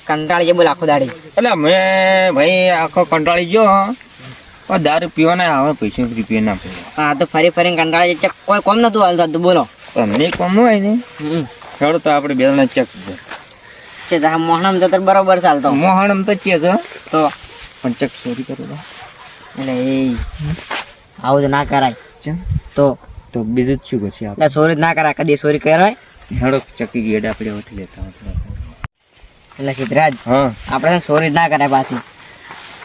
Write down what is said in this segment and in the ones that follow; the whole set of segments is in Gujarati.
કંટાળી જાય બોલ આખો દાડી. એટલે મેં ભાઈ આખો કંટાળી ગયો દારૂ પીવાના આવે પૈસા રૂપિયા ના પડે હા તો ફરી ફરીને કંટાળી જાય કોઈ કોમ નતું હાલતું હતું બોલો. તમને કોમ હોય ને. હમ. ખેડૂત તો આપણે બે જણા ચેક છે છે તો મોહણમ તો બરોબર ચાલતો. મોહણમ તો ચેક હં. તો? પણ ચેક ચોરી કરો એટલે એ આવું તો ના કરાય. તો? તો બીજું જ શું પછી આપણે સોરી ના કરાય. કદી ચોરી કરાય હેડો ચકી ગેડા આપણે ઓથી લેતા એટલે સિદ્ધરાજ હા. આપણે ચોરી ના કરે પાછી.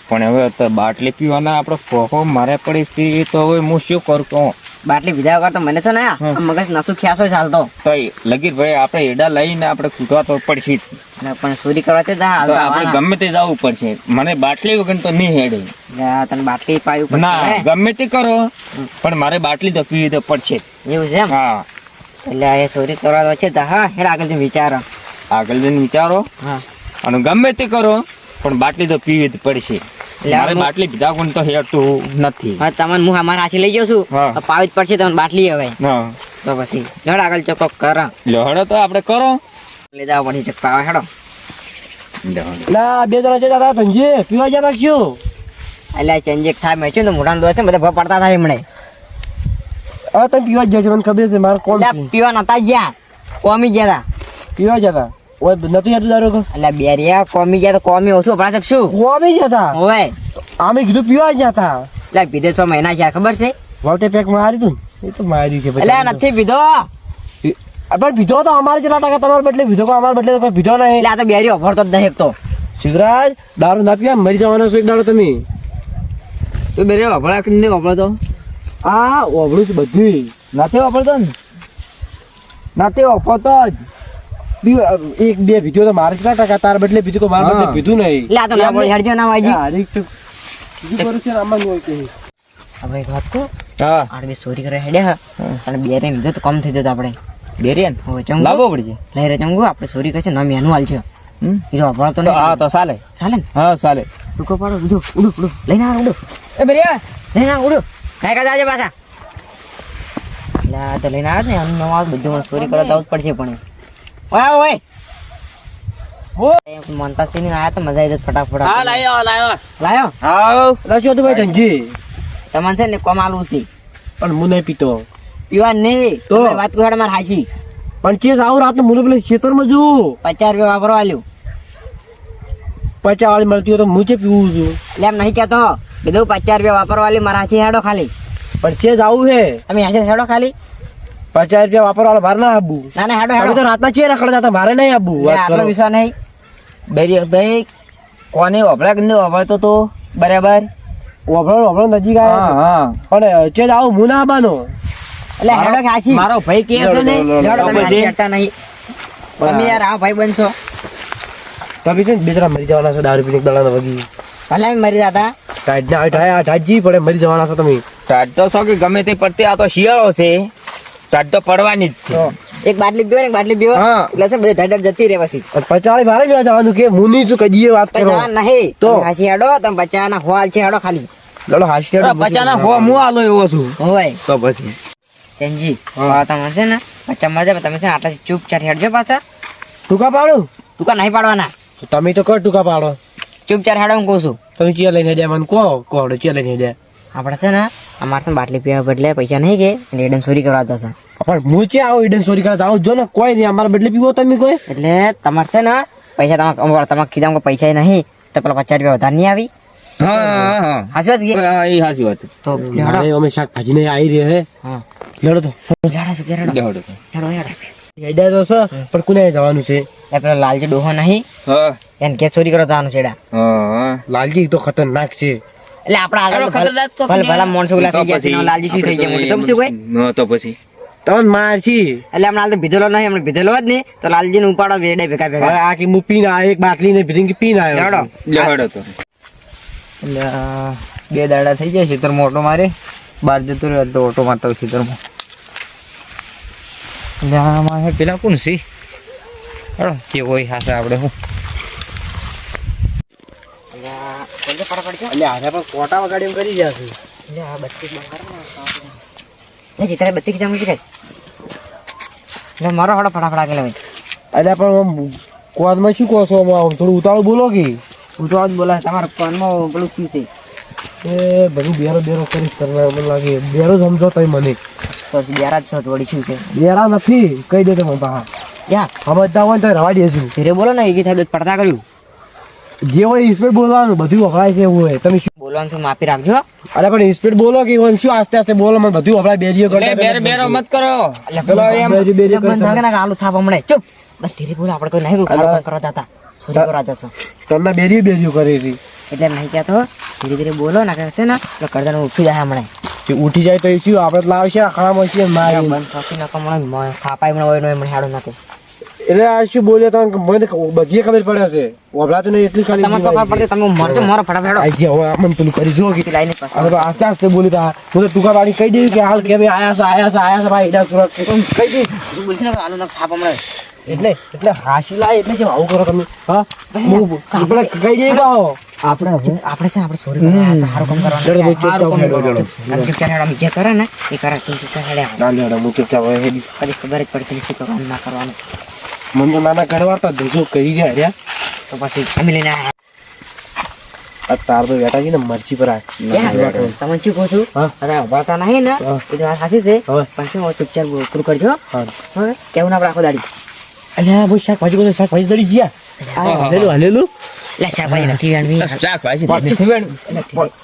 પણ હવે તો બાટલી પીવાના આપણે ફોફો મારે પડી છે તો હવે હું શું કરું કહું? બાટલી પીધા વગર તો મને છે ને મગજ નસું ખ્યાસો ચાલતો તો. લગીર ભાઈ આપણે એડા લઈને આપણે કૂટવા તો પડશે. પણ ચોરી કરવા છે તો આપણે ગમે તે જવું પડશે. મને બાટલી વગર તો નહીં હેડે. તને બાટલી પાયું ના ગમે તે કરો. પણ મારે બાટલી તો પીવી તો પડશે. એવું છે હા. એટલે આ એ ચોરી કરવાનો છે તો હા હેડ આગળ જઈને વિચારો. આગળ જઈને વિચારો? હા. અને ગમે તે કરો પણ બાટલી તો પીવી જ પડશે. એટલે મારે બાટલી પીધા કોણ તો હેડતું નથી. હા તમને હું અમારા હાથે લઈ જશું છું? હા. પાવી જ પડશે તમને બાટલી હવે. હા. તો પછી લડ આગળ ચોખ્ખો કરો. લડો તો આપણે કરો. લઈ જાવ પડશે ચક્કા આવે હેડો. ના બે જણા જતા હતા ધનજી પીવા જતા શું? એટલે એક થાય મેં છે ને તો મોઢાનો દોષ છે ને બધા ભ પડતા થાય એમણે. હવે તમે પીવા જ જશે મને ખબર છે મારે કોણ પીવા? નતા જ્યાં. કોમી ગયા હતા પીવા જતા ઓય નતું જતું દારૂ એટલે બેરિયા કોમી ગયા તો કોમી ઓછું કે શું? કોમી હતા ઓય. આમે કીધું પીવા જ હતા એટલે પીધે છ મહિના છે ખબર છે? વોટે પેક મારી તું ને? એ તો માર્યું છે એટલે નથી પીધો. પણ પીધો તો અમારે જેટલા ટકા તમારે બદલે પીધો કો અમારે બદલે તો કોઈ પીધો નહીં. એટલે આ તો બેરી ઓફરતો જ નહીં તો. સિદ્ધરાજ દારૂ ના પીવા મરી જવાનો છો એક દાડો તમે? તું બેરી ઓફરા કે નહીં ઓફરતો આ ઓબળું છે બધું નાતે વાપરતો ને? નાતે વાપરતો જ. એક બે વિડિયો તો મારે કેટલા ટકા તાર બદલે બીજું કોઈ મારે બદલે હા. નહીં. લા આ તો ના બોલી હેડજો ના વાજી. આ હરીક તો કીધું કરું છે ને આમાં હોય કે. હવે એક વાત કહું? હા. બે ચોરી કરે હેડ્યા અને બેરે લીધો તો કમ થઈ જતો આપણે. બેરિયન હવે ચંગુ? લાવો પડજે લઈ રે ચંગુ આપણે ચોરી કરે છે નામ એનું હાલ છે. હીરો અભળતો તો હા તો ચાલે. ચાલે હા ચાલે. ટૂંકો પાડો ઉડો ઉડો ઉડો. લઈને આવ ઉડો. એ બેરિયા લઈને આવ ઉડો. કાંઈ કાંઈ આજે પાછા. ના તો લઈને આવે ને નવું આવે બધું મને ચોરી કરવા જવું જ પડશે પણ ઓય ઓય. હો. મનતા સિંહ આયા તો મજા આવી જત ફટાફટ. હા લાયો લાયો. લાયો? હા રચ્યો તો ભાઈ ધનજી તમને છે ને કોમ આલું છે. પણ હું નહીં પીતો. પીવા નહીં. તો? વાત કહો મારે હાસી પણ ચેસ આવું રાત મુને પેલા ખેતરમાં જુઓ. પચાસ રૂપિયા વાપરવા આલ્યું. વાળી મળતી હોય તો હું પીવું છું? એટલે એમ નહીં કહેતો. કીધું પચાસ રૂપિયા વાપરવા આલ્યું મારા હાથી હેડો ખાલી. પણ આવું છે? તમે હાથી હેડો ખાલી. પચાસ રૂપિયા વાપરવા ભાર ના આપવું ના ના હેડો હેડો તો રાતના ચે રખડતા જતા મારે નહીં આપવું આટલો વિશ્વાસ નહીં. ભાઈ ભાઈ કોને વપરાય કે વપરાતો તો બરાબર? વાપરો વાપરો નજીક હા હા. પણ ચેસ આવું હું ના આવવાનો એટલે હેડો હાચી મારો ભાઈ કે છે ને હેડો તમે? હેડતા નહીં. તમે યાર આ ભાઈ બનશો તમે છે ને બે જણા મરી જવાના છો દારૂ પીને દડાના વગી. ભલે મરી જતા? ટાઈટ ના ટાઈટ ટાઈટ પડે મરી જવાના છો તમે. ટાઢ તો છો કે ગમે તે પડતી આ તો શિયાળો છે. ટાઢ તો પડવાની જ છે. એક બાટલી પીવો ને એક બાટલી પીવો. હા. એટલે છે બધે ઢાઢર જતી રહે પછી. પચાળી ભારે લેવા જવાનું કે મુની શું છું વાત કરો. નહીં. તો? હાસી હેડો તમે પચાના હોલ છે હેડો ખાલી. લડો હાસ્ય પચાના હો હું આલો એવો છું. હોય. તો પછી. હવે તમે છે ને પચા મજા તમે છે આટલા ચૂપચાપ હેડજો પાછા. ટૂંકા પાડું? ટૂંકા નહીં પાડવાના. તમે તો કર ટૂંકા પાડો. ચૂપચાપ હેડો કહું છું. તમે ચિયા લઈને જાય મને કહો કોડો ચિયા લઈને જાય આપણે છે ને અમારે તો બાટલી પીવા બદલે પૈસા નહીં કે એટલે એડન ચોરી કરવા જશે. પણ હું ચે આવો એડન ચોરી કરવા આવો જો ને કોઈ નહીં અમારે બદલે પીવો તમે કોઈ. એટલે તમારે છે ને પૈસા તમારે તમારે કીધા પૈસા નહીં. તો પેલા પચાસ રૂપિયા વધારે નહીં આવી. હા હા હા. હાચી વાત કે? હા, એ હાચી વાત. તો હેડો. મારે અમે શાકભાજી ને આવી રહી હે. હા. લડો તો. હેડો છું કે હેડો. લેવડો તો. હેડો હેડો. હેડ્યા તો છે પણ કોને જવાનું છે? લાલજી ડોહો નહીં. હા. એને કે ચોરી કરવા જવાનું છે હા. લાલજી તો ખતરનાક છે. એટલે આપણે આગળ તો ભલે ભલે મોણસો ગુલા થઈ ગયા છે લાલજી શું થઈ ગયા મોટું તમે શું કોઈ ન તો પછી. તમને માર છી. એટલે હમણાં હાલ તો ભીધેલો નહીં હમણાં ભીધેલો જ નહીં તો લાલજી ને ઉપાડો વેડે ભેગા ભેગા. આ કે હું પીને એક બાટલી ને ભીરીને પીને આવ્યો હેડો. લેવડો તો. એટલે બે દાડા થઈ જાય ખેતરમાં ઓટો મારે. બહાર જતો રહ્યો તો ઓટો મારતો ખેતરમાં. એટલે પેલા કોણ છે? હેડો કે હોય હાથે આપણે હું એટલે આને પણ કોટા વગાડી એમ કરી જશે ચિત્રા બત્તી ખીચા મૂકી એટલે મારો હડો ફટાફટ આગળ હોય પણ કોદમાં શું કહો છો? થોડું ઉતાળું બોલો કે? હું તો તમારા કાનમાં પેલું શું છે? એ બધું બેરો બેરો કરીશ કરવા મને લાગે. બેરો જ સમજો તમે મને. તો બેરા જ છો વળી શું છે? બેરા નથી કહી દે તમે પાહા ક્યાં? સમજતા હોય તો રવા દેશું ધીરે બોલો ને થાય પડતા કર્યું. જે હોય ઇન્સ્પેક્ટ બોલવાનું બધું વપરાય છે એવું હોય. તમે શું બોલવાનું માપી રાખજો. અરે પણ ઇન્સ્પેક્ટ બોલો કે એમ શું આસ્તે આસ્તે બોલો? મને બધું વપરાય બેરીઓ કરો બેર બેરો મત કરો. એટલે પેલો એમ બેરી બેરી કરો મને ના આલુ થાપ હમણે ચૂપ. બસ ધીરે બોલો આપણે કોઈ નહીં. કોઈ કરવા જતા. ચોરી કરવા જશો તમને બેરીઓ બેરીઓ કરી હતી. એટલે નહીં કહેતો. ધીરે ધીરે બોલો ને કે છે ને એટલે કરદાનો ઉઠી જાય હમણાં જે ઉઠી જાય તો એ શું આપણે તો લાવશે આખડામાં ને મારી. મન થાપી નકો હમણાં થાપાય હમણાં હોય ને હાડો નાખે એટલે આ શું બોલ્યો તમે? મને બધી ખબર પડે છે. વપરાતું નહીં એટલી ખાલી તમને ખબર પડે તમે મરતો મારો ફટાફટ આઈ ગયા હવે આમ પેલું કરી જો કે લાઈને હવે આસ્તે આસ્તે બોલી તા તો ટૂંકા વાળી કહી દઉં કે હાલ કે ભાઈ આયા છે આયા છે આયા છે ભાઈ એડા સુરત. કહી દઈ તું બોલશે ને આલુ નાખ થાપ હમણાં. એટલે એટલે હાસી લાય એટલે જે આવું કરો તમે. હા? આપણે કહી દઈએ કહો આપણે હવે આપણે છે આપણે સોરી સારું કામ કરવાનું. સારું કામ કરવાનું. કે હેડો, આમ જે કરે ને એ કરે તું હેડે. આવ. ના લેડો હું ચૂપચાપ હેડી. ખબર જ પડતી નથી કરવાનું ના કરવાનું. મને તો ઘડવા તો ધોજો કરી ગયા રહ્યા. તો પછી અમે લઈને આ તાર તો બેટા છે ને મરચી પર આ ક્યાં? શું કહું છું? અરે ઉભાતા નહીં ને. એ તો સાચી છે. હવે પણ શું હવે પૂરું કરજો કેવું ના રાખો આખો દાડી. અલ્યા ભાઈ શાકભાજી બધું શાકભાજી દડી ગયા. હાલેલું હાલેલું. લે શાકભાજી નથી વેણવી. શાકભાજી નથી. વેણવી.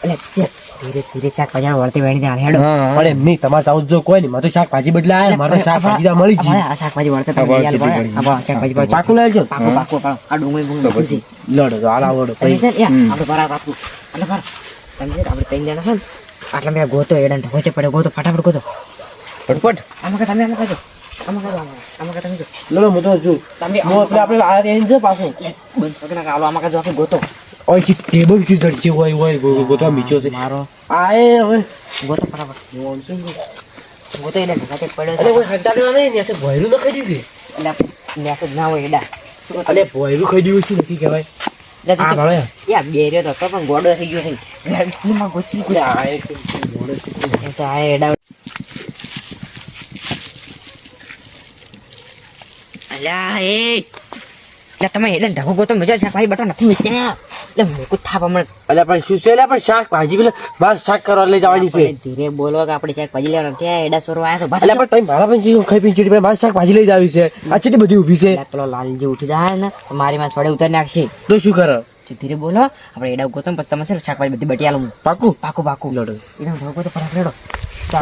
એટલે ધીરે ધીરે ધીરે શાકભાજી વળતી વેણી દે હેડો. પણ એમ નહીં તમારે તાવ જો કોઈ નહીં મારે તો શાકભાજી બદલે આયા મારે શાકભાજી મળી અમારે શાકભાજી વળતે હા, તમે લઈ આલો, વળતી બરાબર? હા, શાકભાજી પાકું લાવજો. પાકું પાકું પાકું. આ ડુંગળી બુંગળી લડો તો હાલ આવડો તમે છે ને, યા, આપણે બરાબર પાકું. એટલે બરાબર. તમે આપણે ત્રણ જણા છે ને, આટલા મેં ગોતો પડ્યો ગોતો ફટાફટ ગોતો. ફટફટ. આમાં તમે આમાં કરજો આમાં કરજો આમાં આમાં તમે જો. લડો હું તો છું તમે આપણે આ રેન્જ છે બંધ પકડ આલો આમાં કરજો આખી ગોતો. ઓય કે ટેબલ કી જડશે હોય હોય ગો- ગોતવા બીચો છે મારો આ એ હવે ગોતો ફટાફટ ગોતો એને ઢગાતે પડ્યો અરે કોઈ કોઈ ના નહીં એસે ભોયરું તો ખાઈ દીધું એટલે મેસેજ ના હોય એડા ગોતો? અલે ભોયરું ખાઈ દીધું શું નથી કહેવાય આ ભલે યા, બે રહ્યો તો પણ ગોડો થઈ ગયો છે વેડકીમાં ગોચી અલે આ એક એ તો આ એડા અલ્યા એ તમે એડા ઢગો ગોતો મજા છે ભાઈ બટો નથી વેચ્યા એટલે મેકુ થાપ હમણાં. એટલે પણ શું છે એટલે પણ શાકભાજી પેલા બસ શાક કરવા લઈ જવાની છે. ધીરે બોલો કે આપણે શાક ભાજી લેવાના. ત્યાં એડા સોરવા આવ્યા એટલે પણ તમે મારા પણ જીવ ખાઈ પી ચીડી બસ શાક ભાજી લઈ જ આવી છે. આ ચીડી બધી ઊભી છે. પેલો લાલ જે ઉઠી જાય ને મારી માં છોડે ઉતારી નાખશે. તો શું કરો? ધીરે બોલો આપણે એડા ગોતમ પછી તમે છે ને શાકભાજી બધી બટી આલું. પાકું? પાકું પાકું. લડો. એડા ઢગો ગોતો ફટાફટ રેડો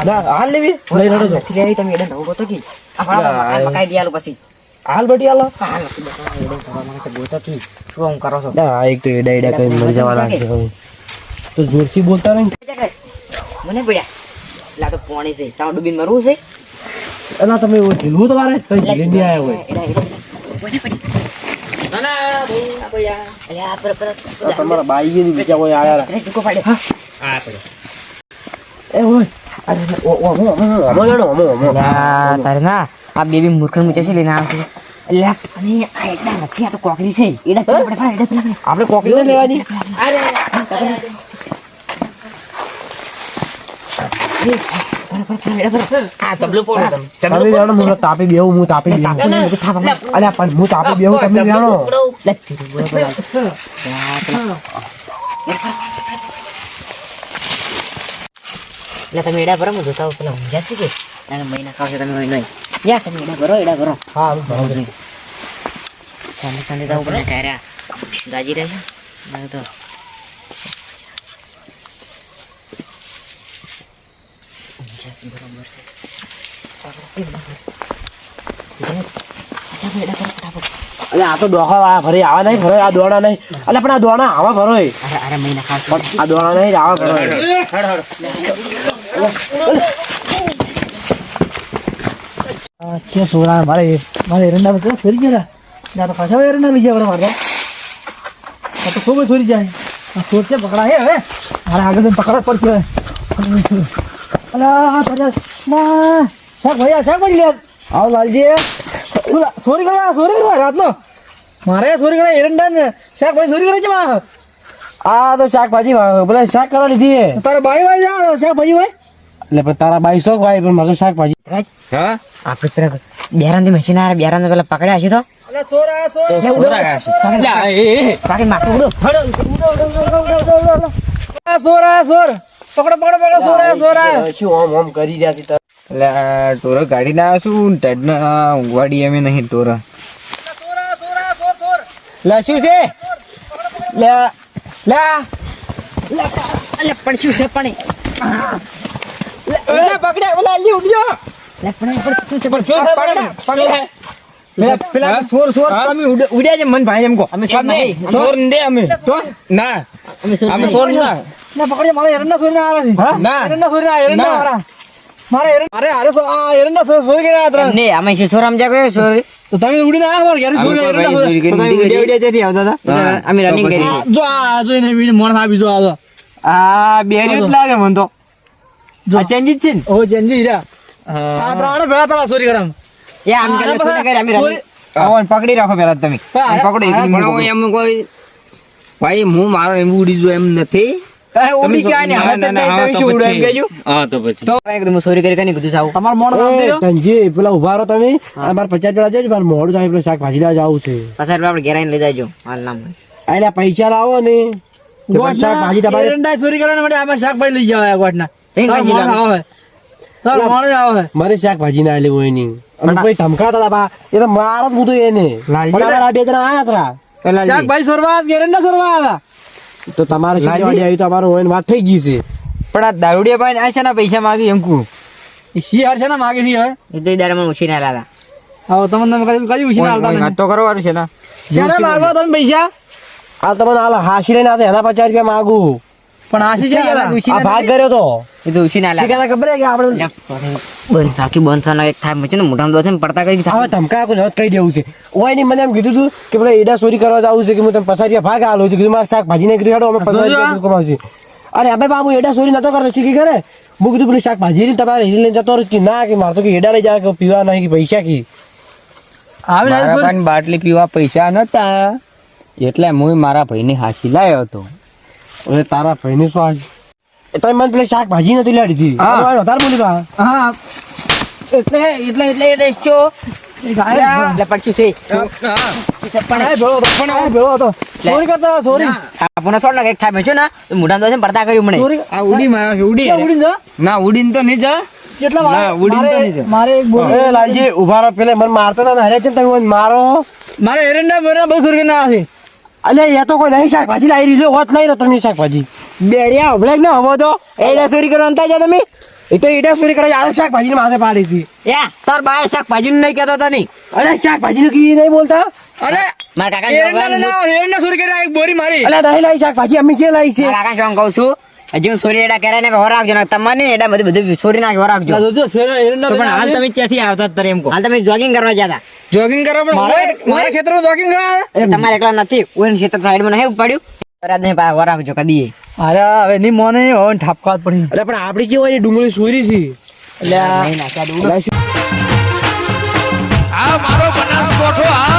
ના હાલ લેવી. લઈ લડો. નથી લેવી તમે એડા ઢગો ગોતો કે. આ મકાઈ- મકાઈ પછી. હાલ બટી હાલો. હા નથી બતાવવા, માંગે ગોતો કી શું આમ કરો છો ના એક તો એડા એડા કઈ મરી જવાના છે તો જોરથી બોલતા નહીં મને પડ્યા. એટલે તો પોણી છે. તાવ ડૂબીને મરવું છે. એના તમે એવું ઢીલું તમારે? ઢીલી નહીં આવ્યા હોય. તમારા બાઈએ ની બીજા કોઈ આયા એ હોય. તારે ના. આ બેબી મૂર્ખણ મૂચે છે લઈને આવે છે. અલ્યા, અને આ નથી આ તો કોકરી છે. એડા. આપણે કોકરી તાપી બેહું હું તાપી. અલ્યા પણ હું તાપી બેહું તમે જાણો. એટલે તમે એડા ભરો હું જોતા પેલા ઊંઘ્યા છે કે? મહિના ખાવશે તમે નહીં. યા તમે એડા ભરો એડા ભરો હા. બરાબર સાંજે સાંજે તો ઉપર ટાયરા ગાજી રહે મને તો બરોબર છે. ભરો, આ તો ડોહા વાળા ભરે આવા નહીં ભરો આ દોણા નહીં. અલ્યા પણ આ દોણા આવા ભરો અરે અરે મહિના ખાવશે આ દોણા નહીં આવા ભરો એરંડા બધા ફરી ગયા ના તો પાછા એરંડા લઈ ગયા મારે. આ તો ખૂબ જ ફરી જાય ચોર છે પકડા હે હવે? મારે આગળ પકડવા પડશે અલા ના શાક ભાઈ શાક ભાઈ લે. આવો લાલજી. ચોરી કરવા ચોરી કરવા રાતનો. મારે ચોરી કરવા એરંડા ને શાક ભાઈ ચોરી કરે છે આ તો શાકભાજી પેલા શાક કરવા લીધી તારે બાઈ ભાઈ જા શાક ભાઈ ભાઈ એટલે તારા બાઈ શોખ ભાઈ પણ મારે શાકભાજી. હા? આપણે પેલા બેરાનથી મશીન આવે બેરાન પેલા પકડ્યા છે તો. શું ગાડી ના ઊંઘવાડી એમ નહીં ટોરા. લે શું છે? લે લે. પણ શું છે પણ એ? પકડે ઓલા લી ઉડ્યો લે, પણ પણ શું છે? પણ શું પકડે પકડે પેલા પેલા ચોર ચોર તમે ઉડ- ઉડ્યા છે મન ભાઈ એમ કો અમે સોર નહીં. ચોર ને અમે. તો ના અમે સોર અમે નહીં. ચોર ના. ને પકડજો મારે એરંડા સોરી ના આવે છે. ના. એરંડા સોરી ના એરંડા મારા. મારે એરંડા અરે અરે સો- આ એરંડા સો- સોરી ગયા ત્રણ નહીં, અમે શું સોર સમજ્યા કયો સોર? તો તમે ઉડીને આયા મારે ઘરે સોરી એરંડા સોરી. તમે ઉડ્યા ઉડ્યા ત્યાંથી આવતા હતા. અમે રનિંગ કરી. જો આ જોઈને મોણ આ બીજો આ. આ બેરી જ લાગે મન તો. જો. આ છે ઓ આ ત્રણે ભેગા તારા સોરી કરામ એ આમ કરીને સોર કરી, અમે આવો પકડી રાખો પેલા તમે પકડો એકલી હા, મને એમ કોઈ ભાઈ હું મારો એમ ઉડી જો એમ નથી હા હું સોરી પચાસ મોડું શાકભાજી જવું છે લઈ જાય હાલ નામ પૈસા લાવો ને શાકભાજી તમારે ચોરી કરવાના માટે આમાં શાકભાજી લઈ જવા ગોઠના મારે શાકભાજી ના લેવું એની. અને પછી ધમકાતા બા એ તો મારો જ હું એને. લાલજી પણ અમારા બે જણા આયા હતા શાકભાજી સોરવા એરંડા સોરવા આવ્યા? તો તમારે શું આવી તો અમારું હોય વાત થઈ ગઈ છે. પણ આ દારૂડિયા ભાઈ આ છે ને પૈસા માંગી એમ કું શી હાર છે ને માગે શી હાર એ તો તમને તમે કદી કરવાનું છે ને. મારવા તમે પૈસા? આ તમને હાલ હાસી લઈને આવતા એના પચાસ રૂપિયા માગું. પણ હાસી છે ભાગ કર્યો તો. એ તો ઉછીને શું આલ્યા કહેતા ખબર કે આપણે બંધ થાકી બંધ થવાના એક થાય મચે ને મોઢામાં ને પડતા કરી હવે ધમકા કોઈ હવે કહી દેવું છે ઓય નહીં મને એમ કીધું તું કે પેલા એડા ચોરી કરવા જવું છે કે હું તમે પસારિયા ભાગ આલો છું કીધું મારે શાકભાજી ને કીધું હેડો અમે પસારિયા કરવા અરે અમે બાબુ એડા ચોરી નતો કરતો ચીકી કરે હું કીધું પેલું શાકભાજી ની તમારે હીરી લઈને જતો કે ના કે મારે કે એડા લઈ જાય કે પીવા નહીં કે પૈસા કી આવે ને બાટલી પીવા પૈસા નતા એટલે હું મારા ભાઈને હાસી લાયો હતો હવે તારા ભાઈને શું તમે મને પેલી શાકભાજી નથી લાડી હતી હા. વધારે બોલી હા. એટલે એટલે એટલે એટલે છે. મારા ઉડી. ક્યાં ઉડીને જા? ના ઉડીને તો નહીં જા. કેટલા ના, મારે ઉડીને તો મારે- નહીં મારે એક બોલ એ ઊભા રહો પેલે મને મારતો હતા છે તમે મને મારો. મારે એરંડા બહુ ચોરી ના છે. અલ્યા એ તો કોઈ નહીં શાકભાજી લાવી દીધો. હોત લઈ રહ્યો તમે શાકભાજી. બેરિયા હમણાં ને ના હવો તો. એડા ચોરી કરવા અંતા જા તમે? એ તો એડા ચોરી કરે આ શાકભાજી માથે પાડી હતી. એ તાર બાય શાકભાજી નું નહીં કહેતો તની અરે શાકભાજી કી નહીં બોલતા? અરે મારા કાકા એરંડા ને ના ચોરી કરી એક બોરી મારી. અલ્યા નહીં લાવી શાકભાજી અમે જે લાવી છે. કાકા શું કહું છું? હજી સોરી એડા કરે ને હવે રાખજો તમને એડા બધું બધું છોરી નાખી રાખજો જો જોજો શેર- પણ હાલ તમે ક્યાંથી આવતા તારે એમ હાલ તમે જોગિંગ કરવા જતા જોગિંગ કરો પણ મારા ખેતરમાં જોગિંગ કરાવે તમારે એકલા નથી કોઈ ક્ષેત્ર સાઈડમાં નહીં પડ્યું? પાછા કદી. અરે હવે ની મોને હવે ઠાપકાત પડી. અરે પણ આપડી કેવું હોય? ડુંગળી સુરી છે. એટલે આ મારો બનાસકોઠો આ